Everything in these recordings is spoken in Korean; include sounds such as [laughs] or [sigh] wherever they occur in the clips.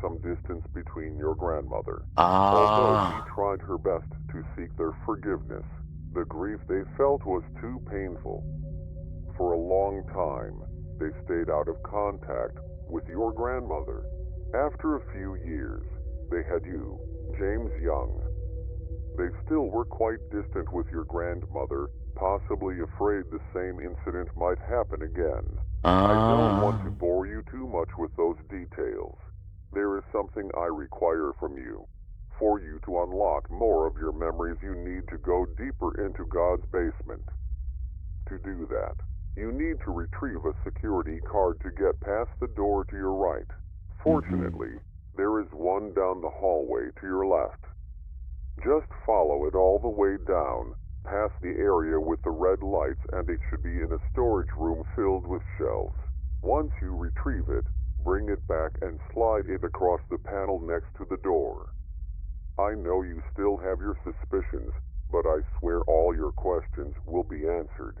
some distance between your grandmother. Ah. Although 아, she tried her best to seek their forgiveness, the grief they felt was too painful. For a long time, they stayed out of contact with your grandmother. After a few years, they had you, James Young. They still were quite distant with your grandmother, possibly afraid the same incident might happen again. I don't want to bore you too much with those details. There is something I require from you. For you to unlock more of your memories, you need to go deeper into God's basement. To do that, you need to retrieve a security card to get past the door to your right. Fortunately, mm-hmm. there is one down the hallway to your left. Just follow it all the way down, past the area with the red lights, and it should be in a storage room filled with shelves. Once you retrieve it, bring it back and slide it across the panel next to the door. I know you still have your suspicions, but I swear all your questions will be answered.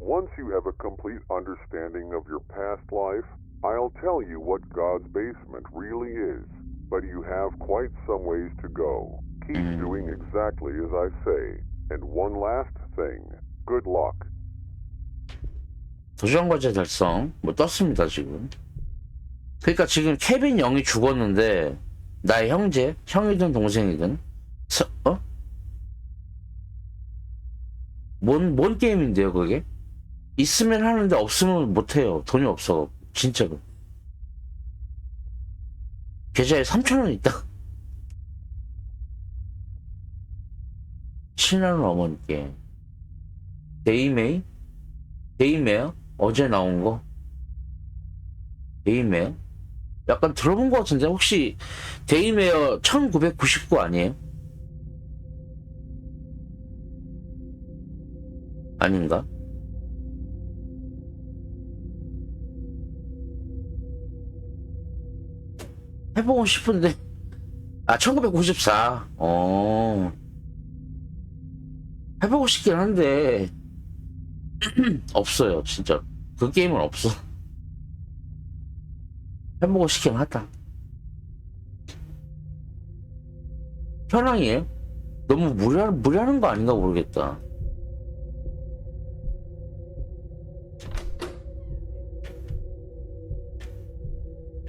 Once you have a complete understanding of your past life, I'll tell you what God's basement really is, but you have quite some ways to go. Keep Mm. doing exactly as I say. And one last thing. Good luck. 도전 과제 달성. 뭐 떴습니다, 지금. 그러니까 지금 케빈 영이 죽었는데, 나의 형제, 형이든 동생이든, 서, 어? 뭔, 뭔 게임인데요, 그게? 있으면 하는데 없으면 못해요. 돈이 없어. 진짜로. 계좌에 3천원 있다. 친한 어머니께. 데이메이? 데이메어? 어제 나온 거? 데이메어? 약간 들어본 것 같은데 혹시 데이메어 1999 아니에요? 아닌가? 해보고 싶은데 아 1994. 어 해보고 싶긴 한데 [clears throat] 없어요 진짜 그 게임은 없어 해보고 싶긴 하다. 현황이에요? 너무 무리하, 무리하는 거 아닌가 모르겠다.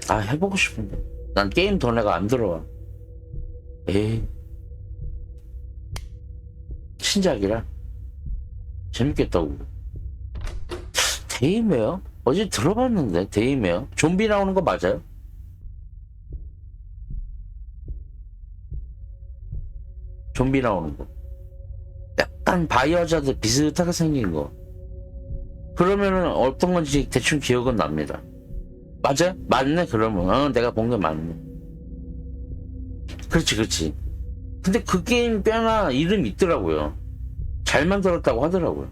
아 해보고 싶은데. 난 게임 돈에가 안 들어와. 에이 신작이라? 재밌겠다고. 데이메어? 어제 들어봤는데 데이메어? 좀비 나오는 거 맞아요? 좀비 나오는 거. 약간 바이오자드 비슷하게 생긴 거. 그러면은 어떤 건지 대충 기억은 납니다. 맞아? 맞네 그러면. 어 내가 본 게 맞네. 그렇지 그렇지. 근데 그 게임 꽤나 이름이 있더라고요. 잘 만들었다고 하더라고요.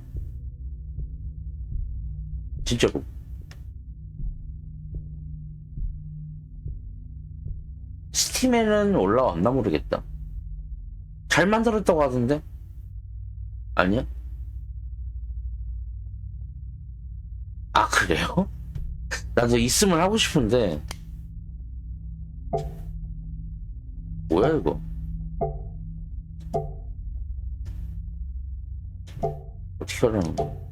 진짜로 스 팀에는 올라왔나 모르겠다. 잘 만들었다고 하던데? 아니야? 아 그래요? [laughs] 나도 있으면 하고 싶은데. 뭐야 이거? 어떻게 하라는 거야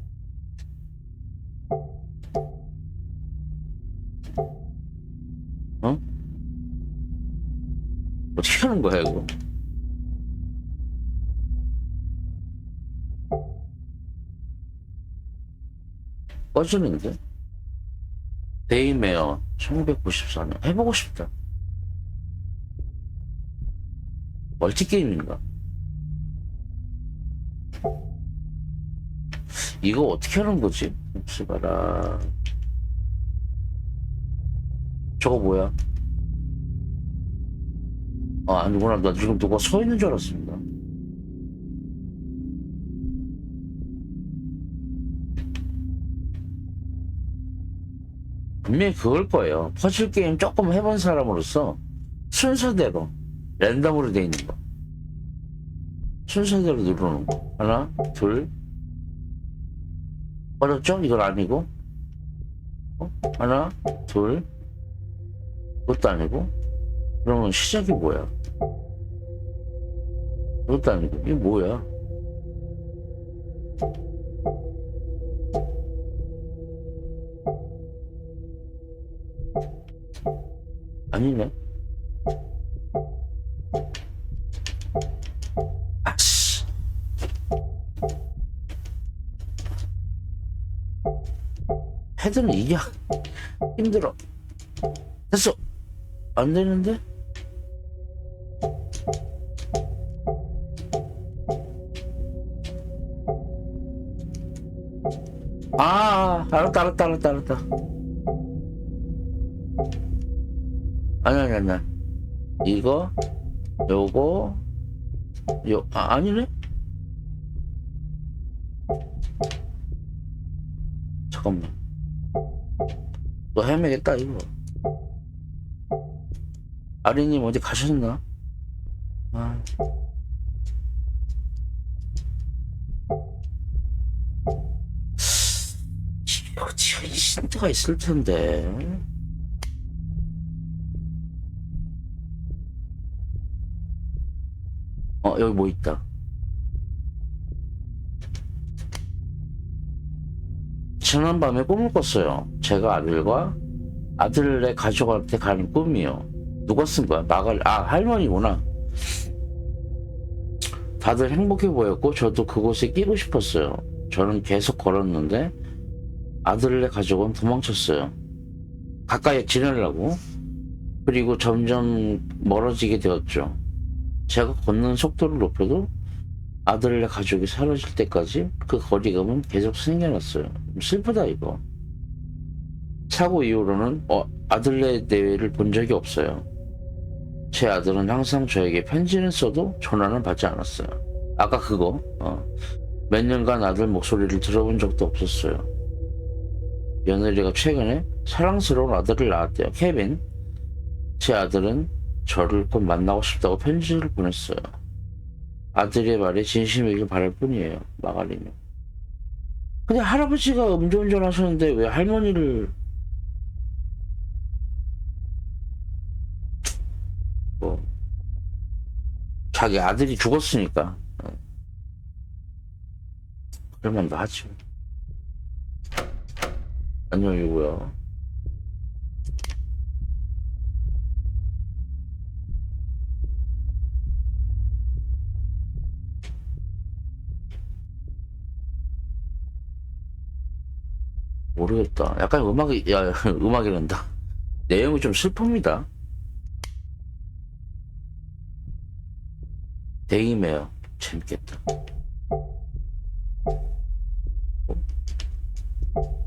하는 거야 이거 꺼지는데? 데이메어 1994년 해보고 싶다 멀티게임인가? 이거 어떻게 하는 거지? 혹시 봐라 저거 뭐야? 아 아니구나 나 지금 누가 서 있는 줄 알았습니다 분명히 그걸 거예요. 퍼즐 게임 조금 해본 사람으로서 순서대로 랜덤으로 돼 있는 거. 순서대로 누르는 거. 하나, 둘. 어렵죠? 이건 아니고. 어? 하나, 둘. 그것도 아니고. 그러면 시작이 뭐야? 그것도 아니고 이게 뭐야? 아니네. 아씨. 헤드는 이게 힘들어. 됐어. 안 되는데? 아, 알았다, 알았다, 알았다, 알았다. 아니, 아니, 아니. 이거, 요거, 요, 아, 아니네? 잠깐만. 또 헤매겠다, 이거. 아리님 어디 가셨나? 아. 어디가 이 힌트가 있을 텐데. 어, 여기 뭐 있다. 지난밤에 꿈을 꿨어요. 제가 아들과 아들의 가족한테 가는 꿈이요. 누가 쓴 거야? 마갈, 아, 할머니구나. 다들 행복해 보였고, 저도 그곳에 끼고 싶었어요. 저는 계속 걸었는데, 아들의 가족은 도망쳤어요. 가까이 지내려고. 그리고 점점 멀어지게 되었죠. 제가 걷는 속도를 높여도 아들의 가족이 사라질 때까지 그 거리감은 계속 생겨났어요. 슬프다, 이거. 사고 이후로는 어, 아들네 대회를 본 적이 없어요. 제 아들은 항상 저에게 편지는 써도 전화는 받지 않았어요. 아까 그거 어. 몇 년간 아들 목소리를 들어본 적도 없었어요. 며느리가 최근에 사랑스러운 아들을 낳았대요. 케빈. 제 아들은 저를 곧 만나고 싶다고 편지를 보냈어요. 아들의 말에 진심이길 바랄 뿐이에요. 마가리는. 근데 할아버지가 음주운전 하셨는데 왜 할머니를 뭐 자기 아들이 죽었으니까 어. 그럴만도 하지 안녕히 뭐야 모르겠다. 약간 음악이 야 [laughs] 음악이란다. 내용이 좀 슬픕니다. 데이메어 재밌겠다.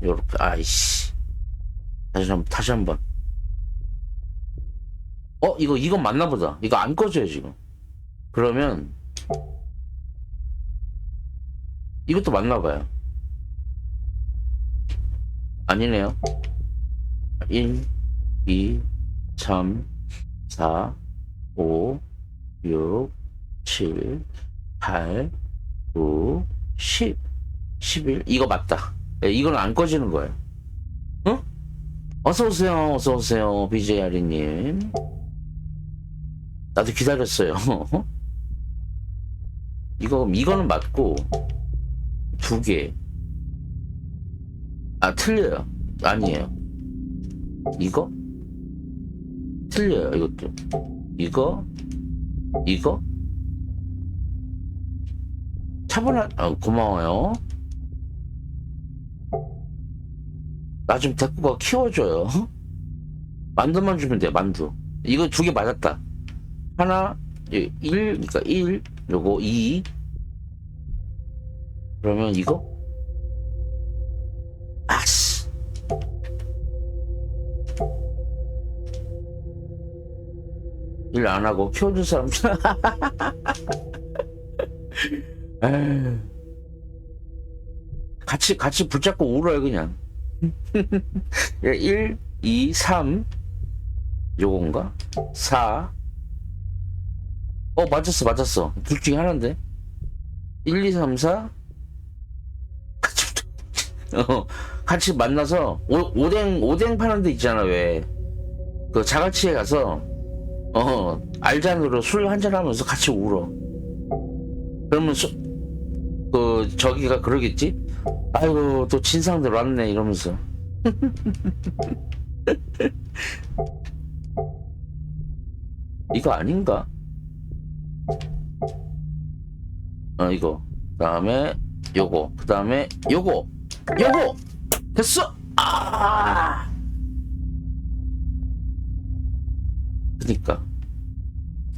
요렇게 아이씨. 다시 한번 다시 한번. 어 이거 이건 맞나 보다. 이거 안 꺼져요 지금. 그러면 이것도 맞나 봐요. 아니네요. 1 2 3 4 5 6 7, 8, 9, 10, 11. 이거 맞다. 예, 이거는 안 꺼지는 거예요. 응? 어서오세요, 어서오세요, BJ 아리님. 나도 기다렸어요. [laughs] 이거, 이거는 맞고, 두 개. 아, 틀려요. 아니에요. 이거? 틀려요, 이것도. 이거? 이거? 차분한 어, 고마워요. 나 좀 데리고 가 키워줘요. 만두만 주면 돼 만두. 이거 두 개 맞았다. 하나 1, 그러니까 1, 요거 2. 그러면 이거? 아씨. 일 안 하고 키워준 사람. [laughs] 에휴. 같이 같이 붙잡고 울어요 그냥 1, 2, 3 요건가? 4 어 맞았어 맞았어. 둘 중에 하나인데. 1, 2, 3, 4 같이 붙 어, 같이 만나서 오, 오뎅 오뎅 파는 데 있잖아 왜. 그 자갈치에 가서 어 알잔으로 술 한잔 하면서 같이 울어. 그러면 수, 그 저기가 그러겠지 아이고 또 진상들 왔네 이러면서. [laughs] 이거 아닌가? 어 이거. 그 다음에 요거. 그 다음에 요거. 요거! 됐어! 아! 그니까.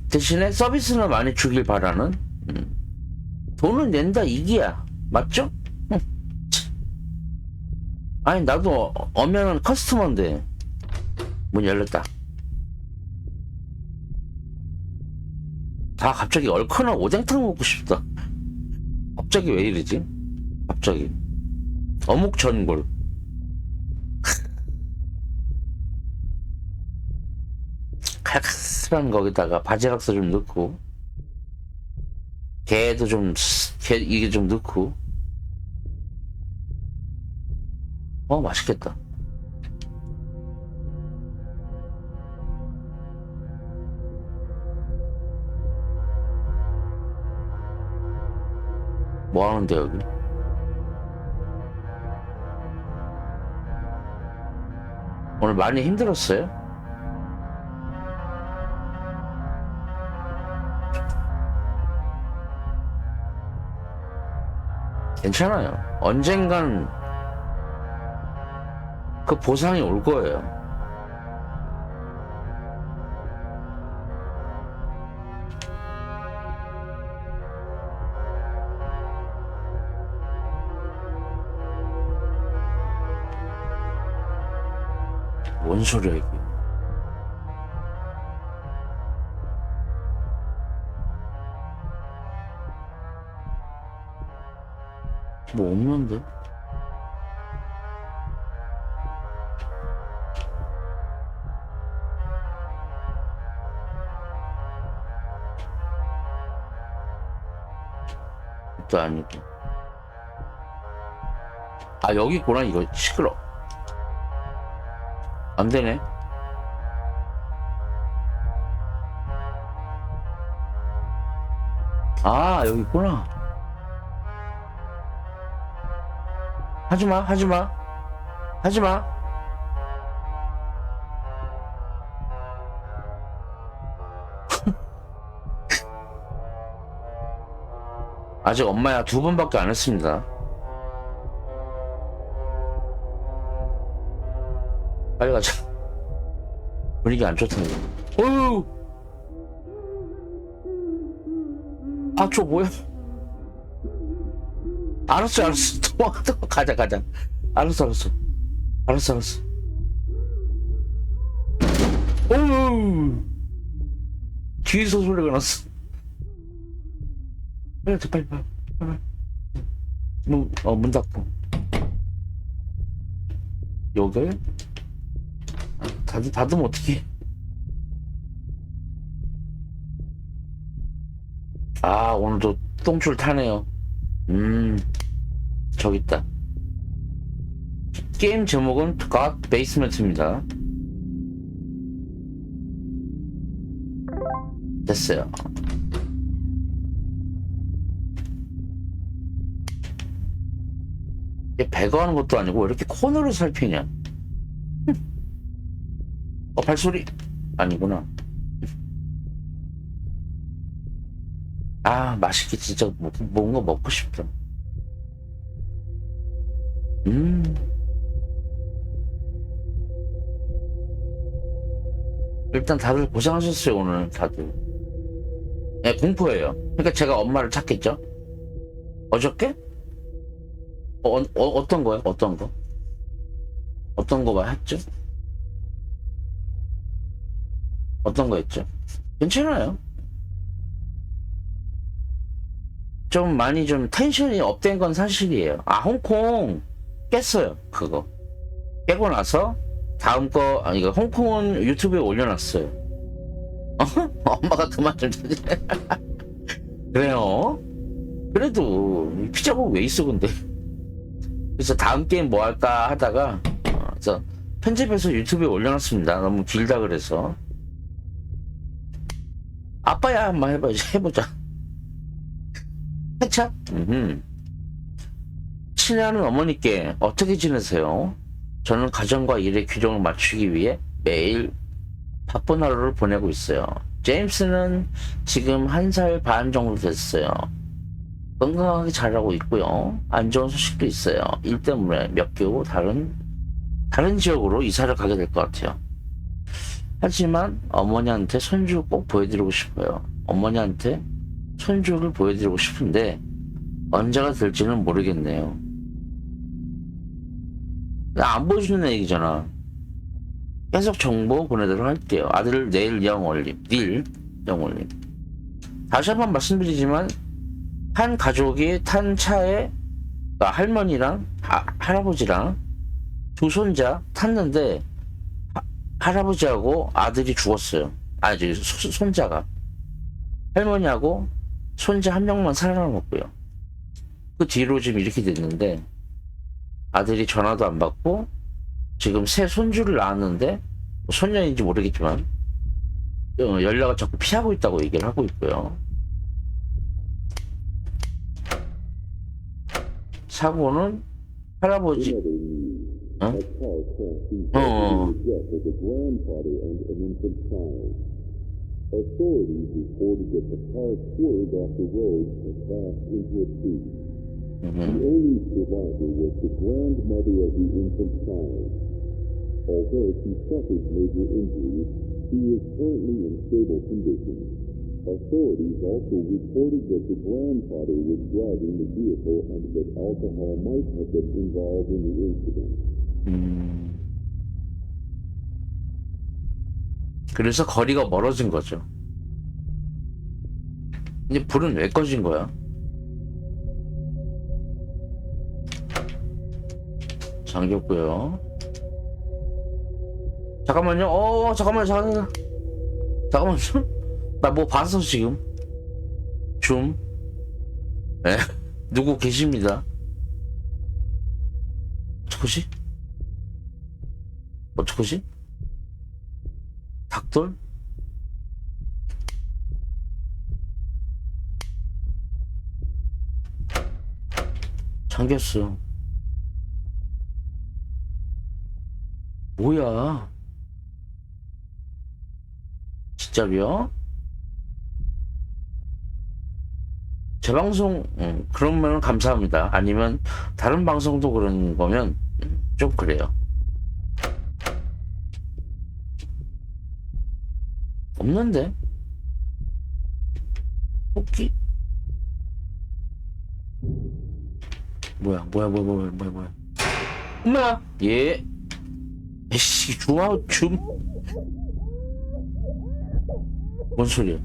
대신에 서비스는 많이 주길 바라는 음. 돈을 낸다 이기야. 맞죠? 아니 나도 어- 엄연한 커스터머인데. 문 열렸다. 다 갑자기 얼큰한 오뎅탕 먹고 싶다. 갑자기 왜 이러지? 갑자기. 어묵 전골. 칼칼한 거기다가 바지락도 좀 넣고 게도 좀 게, 이게 좀 넣고 어 맛있겠다 뭐 하는데 여기 오늘 많이 힘들었어요? 괜찮아요. 언젠간 그 보상이 올 거예요. 뭔 소리야 이게? 뭐 없는데? 또 아니고. 아 여기 있구나 이거 시끄러. 안 되네. 아 여기 있구나. 하지마 하지마 하지마 아직 엄마야 두 번밖에 안 했습니다. 빨리 가자. 분위기 안 좋던데. 어휴! 아 저 뭐야? 알았어 알았어. [laughs] 도망가 도망가 가자 가자. 알았어 알았어. 알았어 알았어. 어우 뒤에서 소리가 났어 빨리 가, 빨리 빨리 문, 어, 문 닫고 여기 닫, 닫으면 어떡해 아 오늘도 똥줄 타네요 음 저기 있다. 게임 제목은 God Basement입니다. 됐어요. 배가 하는 것도 아니고 왜 이렇게 코너를 살피냐? 흠. 어 발소리 아니구나. 아 맛있게 진짜 뭐- 뭔가 먹고 싶다. 음. 일단 다들 고생하셨어요 오늘 다들. 네 공포예요. 그러니까 제가 엄마를 찾겠죠. 어저께? 어, 어 어 떤 거요? 어떤 거? 어떤 거만 했죠? 어떤 거 했죠? 괜찮아요. 좀 많이 좀 텐션이 업된 건 사실이에요. 아, 홍콩 깼어요. 그거. 깨고 나서 다음 거, 아, 이거 홍콩은 유튜브에 올려놨어요. 어? [laughs] 엄마가 그만 좀. [laughs] 그래요. 그래도 피자국 왜 있어, 근데. 그래서 다음 게임 뭐 할까 하다가, 어, 그래서 편집해서 유튜브에 올려놨습니다. 너무 길다 그래서. 아빠야 한번 해봐야지 해보자 해차? 음. 친애하는 어머니께 어떻게 지내세요? 저는 가정과 일의 균형을 맞추기 위해 매일 바쁜 하루를 보내고 있어요. 제임스는 지금 한 살 반 정도 됐어요. 건강하게 자라고 있고요. 안 좋은 소식도 있어요. 일 때문에 몇 개월 다른 다른 지역으로 이사를 가게 될 것 같아요. 하지만 어머니한테 손주 꼭 보여드리고 싶어요. 어머니한테 손주를 보여드리고 싶은데 언제가 될지는 모르겠네요. 나 안 보여주는 얘기잖아. 계속 정보 보내도록 할게요. 아들 내일 영 올림, 닐영 올림. 다시 한번 말씀드리지만 한 가족이 탄 차에 그러니까 할머니랑 하- 할아버지랑 두 손자 탔는데 하- 할아버지하고 아들이 죽었어요. 저기 소- 손자가 할머니하고 손자 한 명만 살아남았고요. 그 뒤로 지금 이렇게 됐는데 아들이 전화도 안 받고 지금 새 손주를 낳았는데 뭐 손녀인지 모르겠지만 어, 연락을 자꾸 피하고 있다고 얘기를 하고 있고요. 사고는 할아버지 A car crashed into 어, the death of a grandfather and an infant child. Authorities reported that the car swerved off the road and crashed into a tree. The 음, only survivor was the grandmother of the infant child. Although she suffered major injuries, she is currently in stable condition. Authorities also reported that the grandfather was driving the vehicle and that alcohol might have been involved in the incident. 음. 그래서 거리가 멀어진 거죠. 이제 불은 왜 꺼진 거야? 잠겼고요. 잠깐만요. 어, 잠깐만요. 잠깐만요. 잠깐만요. 나 뭐 봤어 지금. 좀. 에? 누구 계십니다. 어떡하지? 어떡하지? 닭돌? 잠겼어. 뭐야? 진짜로요? 제 방송 음, 그러면 감사합니다. 아니면 다른 방송도 그런 거면 음, 좀 그래요. 없는데? 토끼? 뭐야, 뭐야, 뭐야, 뭐야, 뭐야, 뭐야. 엄마야! 예. 에이씨, 주마, 줌. 뭔 소리야?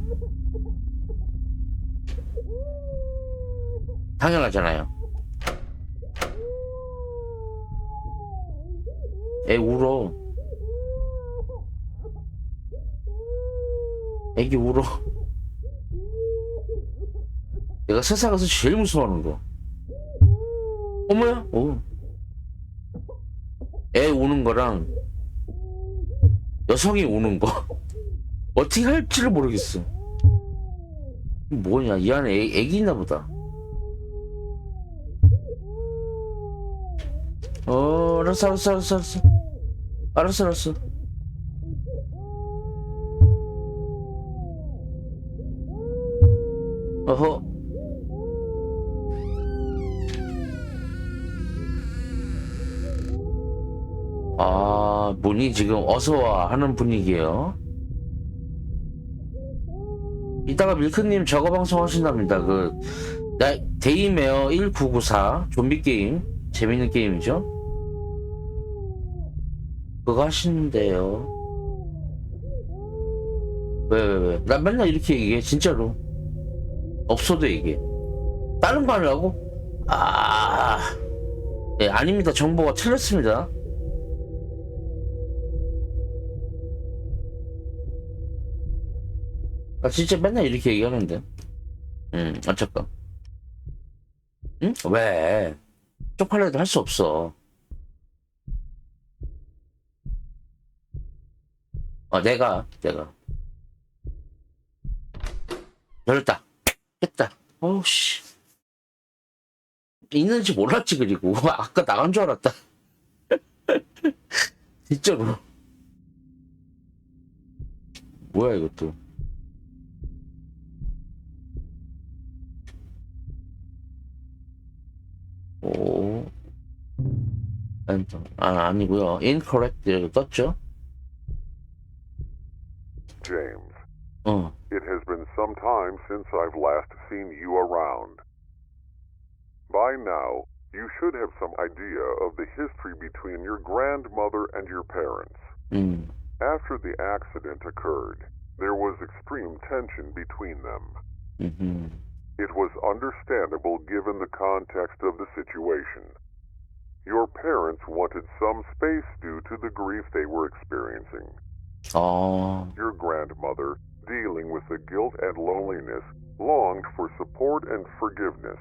당연하잖아요. 애 울어. 애기 울어. 내가 세상에서 제일 무서워하는 거. 어머야? 어. 애 우는 거랑 여성이 우는 거. 어떻게 할지를 모르겠어. 뭐냐, 이 안에 애, 애기 있나 보다. 어, 알았어, 알았어, 알았어, 알았어. 알았어, 알았어. 어허. 아, 문이 지금 어서와 하는 분위기예요. 이따가 밀크님 저거 방송 하신답니다. 그, 나, 데이메어 1994 좀비 게임. 재밌는 게임이죠. 그거 하시는데요. 왜, 왜, 왜? 나 맨날 이렇게 얘기해, 진짜로. 없어도 얘기해. 다른 거 하려고? 아, 네, 아닙니다. 정보가 틀렸습니다. 나 진짜 맨날 이렇게 얘기하는데. 응, 어쩔까? 응? 왜? 쪽팔려도 할 수 없어. 어, 내가, 내가. 열렸다. 깼다. 어우씨. 있는지 몰랐지, 그리고. [laughs] 아까 나간 줄 알았다. [laughs] 진짜로. 뭐야, 이것도. 오. 엔터. 아, 아니고요 incorrect 이렇게 떴죠? James, 어. it has been some time since I've last seen you around. By now, you should have some idea of the history between your grandmother and your parents. 음. After the accident occurred, there was extreme tension between them. 음흠. It was understandable given the context of the situation. Your parents wanted some space due to the grief they were experiencing. 아. Your grandmother, dealing with the guilt and loneliness, longed for support and forgiveness,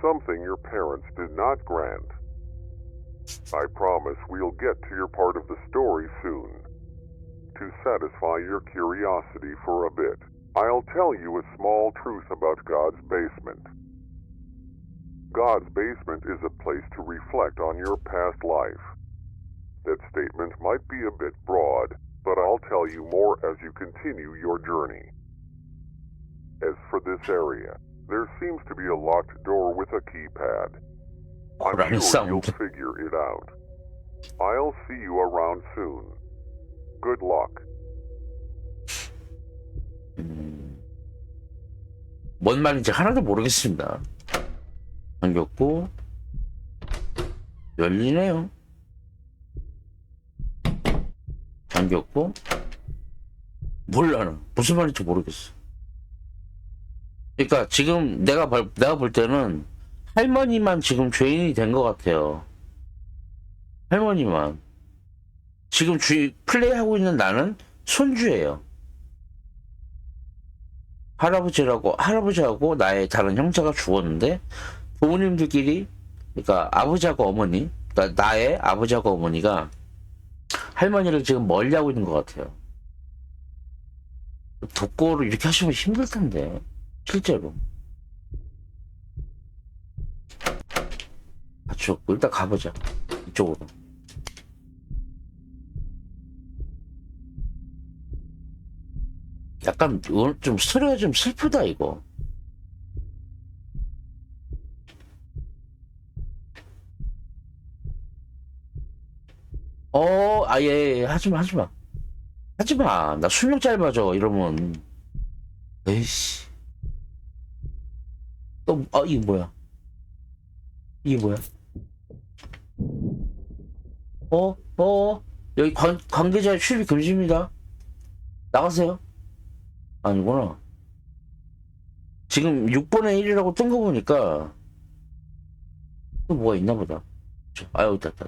something your parents did not grant. I promise we'll get to your part of the story soon. To satisfy your curiosity for a bit, I'll tell you a small truth about God's basement. God's basement is a place to reflect on your past life. That statement might be a bit broad, but I'll tell you more as you continue your journey. As for this area, there seems to be a locked door with a keypad. I'm sure sound- you'll figure it out. I'll see you around soon. Good luck. Hmm. 음. 뭔 말인지 하나도 모르겠습니다. 잠겼고 열리네요. 잠겼고 몰라 나 무슨 말인지 모르겠어. 그러니까 지금 내가 볼- 내가 볼 때는 할머니만 지금 죄인이 된 것 같아요. 할머니만 지금 주 플레이하고 있는 나는 손주예요. 할아버지라고 할아버지하고 나의 다른 형제가 죽었는데 부모님들끼리 그러니까 아버지하고 어머니 그러니까 나의 아버지하고 어머니가 할머니를 지금 멀리하고 있는 것 같아요. 독고를 이렇게 하시면 힘들 텐데 실제로. 맞췄고 일단 가보자. 이쪽으로 약간 좀 스토리가 좀 슬프다 이거. 어 아예 하지 마 하지 마. 하지 마. 나 수명 짧아져 이러면. 에이씨. 또 아 이게 뭐야? 이게 뭐야? 어? 어? 여기 관, 관계자 출입 금지입니다. 나가세요 아니구나. 지금 6분의 1이라고 뜬 거 보니까 또 뭐가 있나 보다. 저, 아유, 있다, 있다.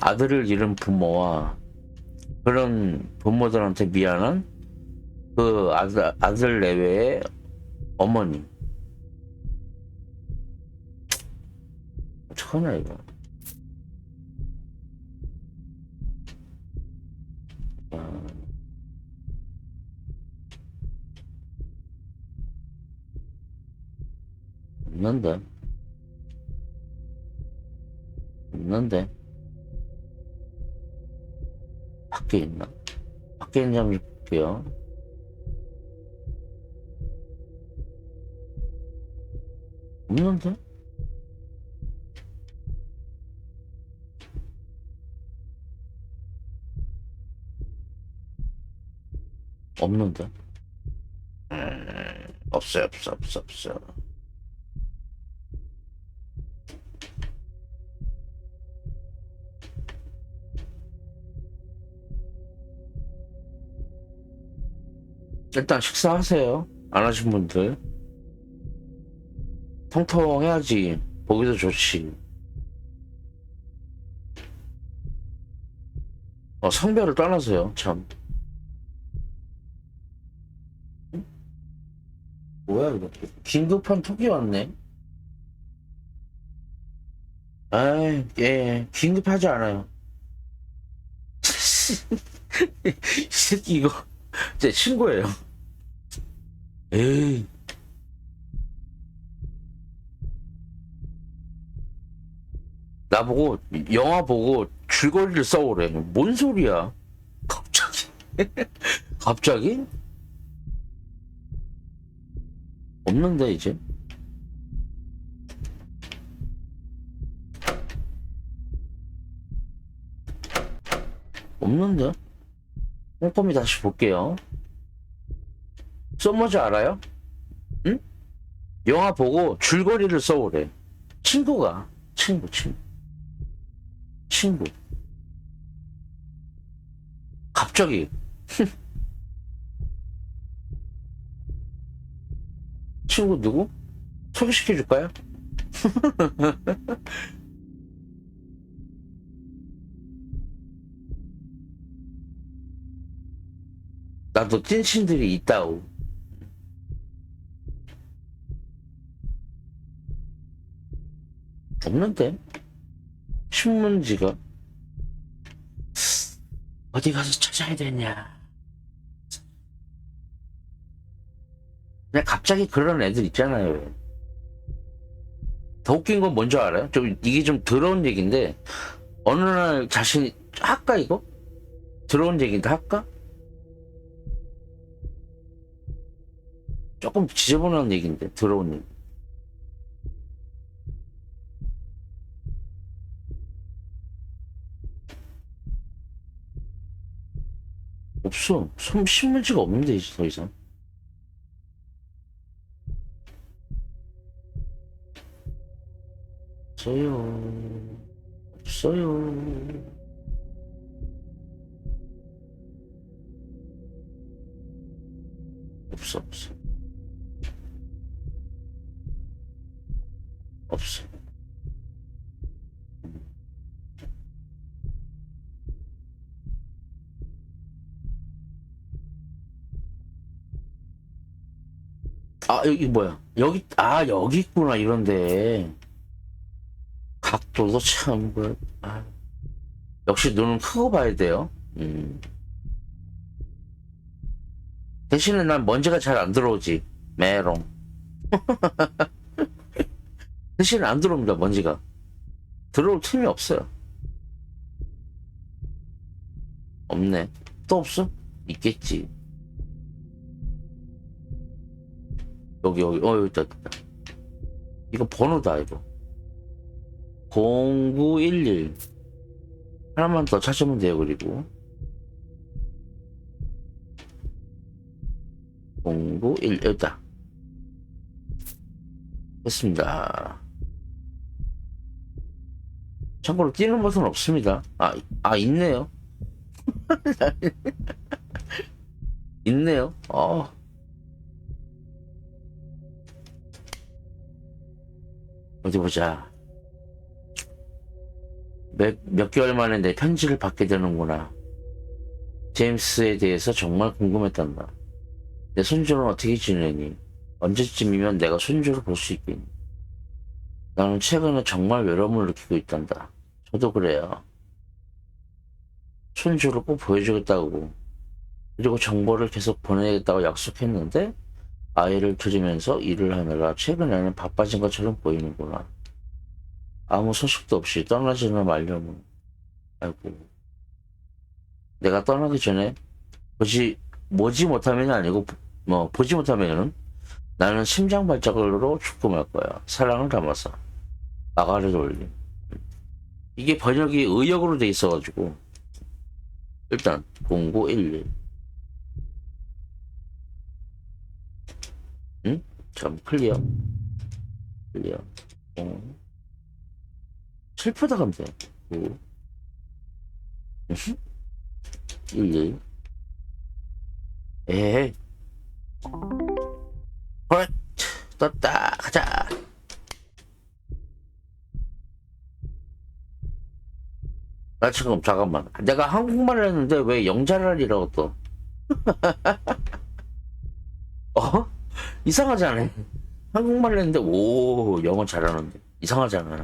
아들을 잃은 부모와 그런 부모들한테 미안한 그 아들, 아들 내외의 어머니. 어떡하냐, 이거. 없는데. 없는데. 밖에 있나? 밖에 있는지 한번 볼게요. 없는데? 없는데? 음, 없어요, 없어, 없어, 없어. 일단 식사하세요. 안 하신 분들. 통통해야지. 보기도 좋지. 어, 성별을 떠나서요, 참. 응? 뭐야, 이거. 긴급한 톡이 왔네. 에이, 예, 긴급하지 않아요. [laughs] 이 새끼 이거 [laughs] 제 친구예요. 에이. 나보고 영화 보고 줄거리를 써오래. 뭔 소리야? 갑자기? [laughs] 갑자기? 없는데 이제? 없는데? 꼼꼼히 다시 볼게요. 써머지 알아요? 응? 영화 보고 줄거리를 써오래. 친구가. 친구, 친구. 친구. 갑자기. [laughs] 친구 누구? 소개시켜줄까요? [laughs] 나도 찐친들이 있다고. 없는데? 신문지가 어디 가서 찾아야 되냐? 그냥 갑자기 그런 애들 있잖아요. 왜. 더 웃긴 건 뭔지 알아요? 좀 이게 좀 더러운 얘기인데 어느 날 자신이 할까 이거? 더러운 얘기인데 할까? 조금 지저분한 얘기인데 더러운 얘기. 없어. 손 신문지가 없는데 이제 더 이상. 없어요. 없어요. 없어 없어. 없어. 아 여기 뭐야? 여기 아 여기 있구나 이런데 각도도 참 그. 아. 역시 눈은 크고 봐야 돼요. 음. 대신에 난 먼지가 잘 안 들어오지. 메롱. [laughs] 대신에 안 들어옵니다 먼지가. 들어올 틈이 없어요. 없네. 또 없어? 있겠지. 여기 여기 어 여기 있다 있다. 이거 번호다 이거. 0911 하나만 더 찾으면 돼요 그리고. 0911 여기다. 됐습니다. 참고로 뛰는 버튼 없습니다. 아, 아 있네요. [laughs] 있네요. 어. 어디 보자 몇, 몇 개월 만에 내 편지를 받게 되는구나. 제임스에 대해서 정말 궁금했단다. 내 손주는 어떻게 지내니? 언제쯤이면 내가 손주를 볼 수 있겠니? 나는 최근에 정말 외로움을 느끼고 있단다. 저도 그래요. 손주를 꼭 보여주겠다고. 그리고 정보를 계속 보내겠다고 약속했는데, 아이를 들이면서 일을 하느라 최근에는 바빠진 것처럼 보이는구나. 아무 소식도 없이 떠나지는 말려면 아이고. 내가 떠나기 전에 보지 보지 못하면이 아니고 뭐 보지 못하면은 나는 심장 발작으로 말 거야. 사랑을 담아서. 아가를 돌림. 이게 번역이 의역으로 돼 있어가지고 일단 0911 응? 참 클리어 클리어 어. 슬프다 감세. 9. 1, 1. 에이. 헐, 떴다. 가자. 나 지금 잠깐만. 내가 한국말을 했는데 왜 영자랄이라고 또? [laughs] 어? 이상하지 않아? 한국말을 했는데 오 영어 잘하는데 이상하지 않아?